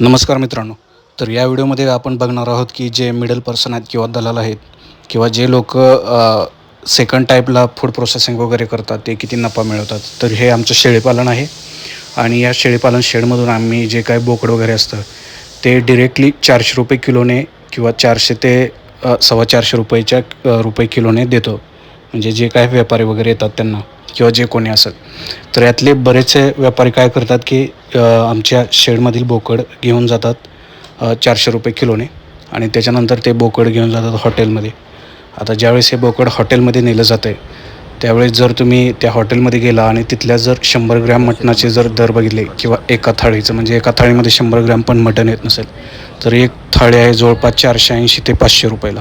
नमस्कार मित्रांनो. तर या व्हिडिओमध्ये आपण बघणार आहोत की जे मिडल पर्सन आहेत किंवा दलाल आहेत किंवा जे लोक सेकंड टाईपला फूड प्रोसेसिंग वगैरे करतात ते किती नफा मिळवतात. तर हे आमचं शेळीपालन आहे. आणि या शेळीपालन शेडमधून आम्ही जे काय बोकड वगैरे असतं ते डिरेक्टली चारशे रुपये किलोने किंवा चारशे ते सव्वा चारशे रुपयेच्या रुपये किलोने देतो. म्हणजे जे काय व्यापारी वगैरे येतात त्यांना. किंवा जे कोणी असेल तर यातले बरेचसे व्यापारी काय करतात की आमच्या शेडमधील बोकड घेऊन जातात चारशे रुपये किलोने आणि त्याच्यानंतर ते बोकड घेऊन जातात हॉटेलमध्ये. आता ज्यावेळेस हे बोकड हॉटेलमध्ये नेलं जातं आहे त्यावेळेस जर तुम्ही त्या हॉटेलमध्ये गेला आणि तिथल्या जर शंभर ग्रॅम मटणाचे जर दर बघितले किंवा एका थाळीचं म्हणजे एका थाळीमध्ये शंभर ग्रॅम पण मटण येत नसेल तर एक थाळी आहे जवळपास चारशे ऐंशी ते पाचशे रुपयाला.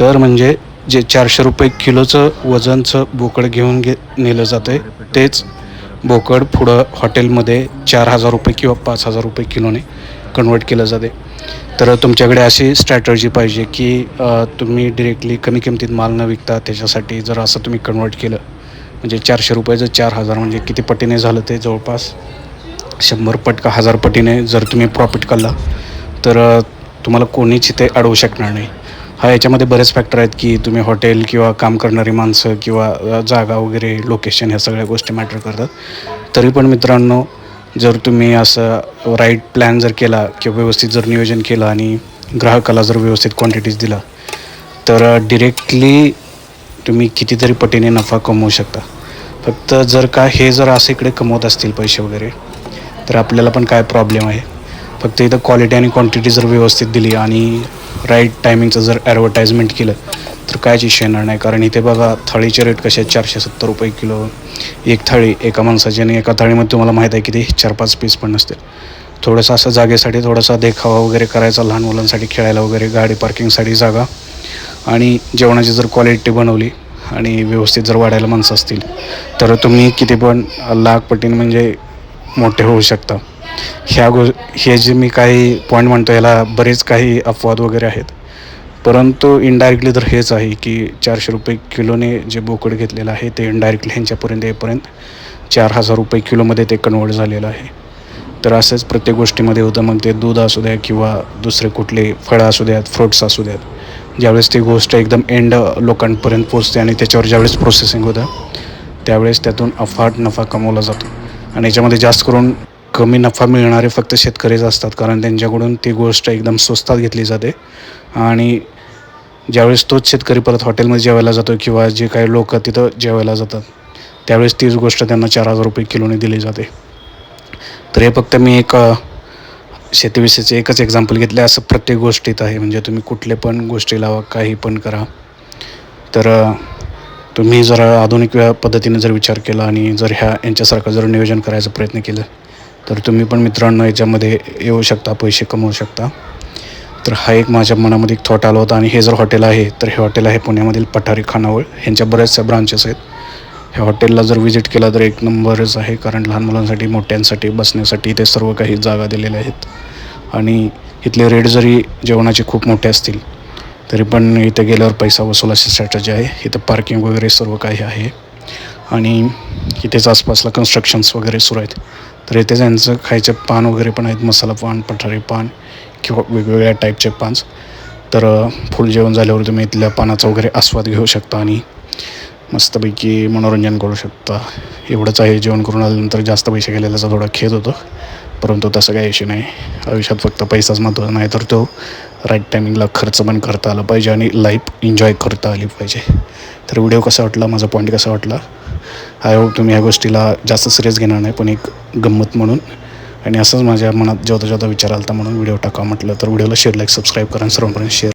तर म्हणजे जे चारशे रुपये किलोचं वजनचं बोकड घेऊन घे नेलं जातं आहे तेच बोकड पुढं हॉटेलमध्ये चार हजार रुपये किंवा पाच हजार रुपये किलोने कन्वर्ट केलं जाते. तर तुमच्याकडे अशी स्ट्रॅटर्जी पाहिजे की तुम्ही डिरेक्टली कमी किमतीत माल न विकता त्याच्यासाठी जर असं तुम्ही कन्वर्ट केलं म्हणजे चारशे रुपयाचं चार हजार म्हणजे किती पटीने झालं ते जवळपास? शंभर पट का हजार पटीने जर तुम्ही प्रॉफिट काढला तर तुम्हाला कोणीच इथे अडवू शकणार नाही. हा याच्यामध्ये बरेच फॅक्टर आहेत की तुम्ही हॉटेल किंवा काम करणारी माणसं किंवा जागा वगैरे लोकेशन ह्या सगळ्या गोष्टी मॅटर करतात. तरी पण मित्रांनो जर तुम्ही असं राईट प्लॅन जर केला किंवा व्यवस्थित जर नियोजन केलं आणि ग्राहकाला जर व्यवस्थित क्वांटिटीज दिला तर डिरेक्टली तुम्ही कितीतरी पटीने नफा कमवू शकता. फक्त जर का हे जर असं इकडे कमवत असतील पैसे वगैरे तर आपल्याला पण काय प्रॉब्लेम आहे? फक्त इथं क्वालिटी आणि क्वांटिटी जर व्यवस्थित दिली आणि राईट टायमिंगचं जर ॲडव्हर्टाईजमेंट केलं तर कायच इश्यू येणार नाही. कारण इथे बघा थाळीचे रेट कसे आहेत? चारशे सत्तर रुपये किलो. एक थाळी एका माणसाची आणि एका थाळीमध्ये तुम्हाला माहीत आहे की ते चार पाच पीस पण नसतील. थोडंसं असं जागेसाठी थोडासा देखावा वगैरे करायचा लहान मुलांसाठी खेळायला वगैरे गाडी पार्किंगसाठी जागा. आणि जेवणाची जर क्वालिटी बनवली आणि व्यवस्थित जर वाढायला माणसं असतील तर तुम्ही किती पण लाखपटीने म्हणजे मोठे होऊ शकता. ह्या गो हे जे मी काही पॉईंट म्हणतो याला बरेच काही अपवाद वगैरे आहेत. परंतु इनडायरेक्टली तर हेच आहे की चारशे रुपये किलोने जे बोकड घेतलेलं आहे ते इनडायरेक्टली ह्यांच्यापर्यंत येईपर्यंत चार हजार रुपये किलोमध्ये ते कन्वर्ट झालेलं आहे. तर असंच प्रत्येक गोष्टीमध्ये होतं मग ते दूध असू द्या किंवा दुसरे कुठले फळं असू द्यात फ्रुट्स असू द्यात. ज्यावेळेस ती गोष्ट एकदम एंड लोकांपर्यंत पोचते आणि त्याच्यावर ज्यावेळेस प्रोसेसिंग होतं त्यावेळेस त्यातून अफाट नफा कमवला जातो. आणि याच्यामध्ये जास्त करून कमी नफा मिळणारे फक्त शेतकरीच असतात कारण त्यांच्याकडून ती गोष्ट एकदम स्वस्तात घेतली जाते. आणि ज्यावेळेस तोच शेतकरी परत हॉटेलमध्ये जेवायला जातो किंवा जे काही लोक तिथं जेवायला जातात त्यावेळेस तीच गोष्ट त्यांना चार हजार रुपये किलोने दिली जाते. तर हे फक्त मी एक शेतीविषयीचे एकच एक्झाम्पल घेतले असं प्रत्येक गोष्टीत आहे. म्हणजे तुम्ही कुठले पण गोष्टी लावा काही पण करा. तर तुम्ही जर आधुनिक पद्धतीने जर विचार केला आणि जर ह्या यांच्यासारखं जर नियोजन करायचा प्रयत्न केला तर तुम्ही पण मित्रांनो याच्यामध्ये येऊ शकता पैसे कमवू शकता. तर हा एक माझ्या मनामध्ये एक थॉट आला होता आणि हे जर हॉटेल आहे तर हे हॉटेल आहे पुण्यामधील पठारी खानावळ. ह्यांच्या बऱ्याचशा ब्रांचेस आहेत. ह्या हॉटेलला जर व्हिजिट केला तर एक नंबरच आहे कारण लहान मुलांसाठी मोठ्यांसाठी बसण्यासाठी इथे सर्व काही जागा दिलेल्या आहेत. आणि इथले रेट जरी जेवणाचे खूप मोठे असतील तरी पण इथे गेल्यावर पैसा वसूल अशी स्ट्रॅटजी आहे. इथं पार्किंग वगैरे सर्व काही आहे. आणि इथेच आसपासला कन्स्ट्रक्शन्स वगैरे सुरू आहेत. तर इथे त्यांचं खायचे पान वगैरे पण आहेत मसाला पान पठारी पान किंवा वेगवेगळ्या टाईपचे पान्स. तर फुल जेवण झाल्यावर तुम्ही इथल्या पानाचा वगैरे आस्वाद घेऊ शकता आणि मस्तपैकी मनोरंजन करू शकता. एवढंच आहे जेवण करून आल्यानंतर जास्त पैसे गेलेल्याचा थोडा खेद होतो. परंतु तसं काही इश्यू नाही. आयुष्यात फक्त पैसाच महत्त्वाचा नाही तर तो राईट टायमिंगला खर्च पण करता आला पाहिजे आणि लाईफ एन्जॉय करता आली पाहिजे. तर व्हिडिओ कसा वाटला? माझा पॉईंट कसा वाटला? आय होप तुम्ही ह्या गोष्टीला जास्त सिरियस घेणार नाही पण एक गंमत म्हणून. आणि असंच माझ्या मनात जेवता जेवता विचार आला होता म्हणून व्हिडिओ टाका म्हटलं तर व्हिडिओला शेअर लाईक सबस्क्राईब करा सर्वांपर्यंत शेअर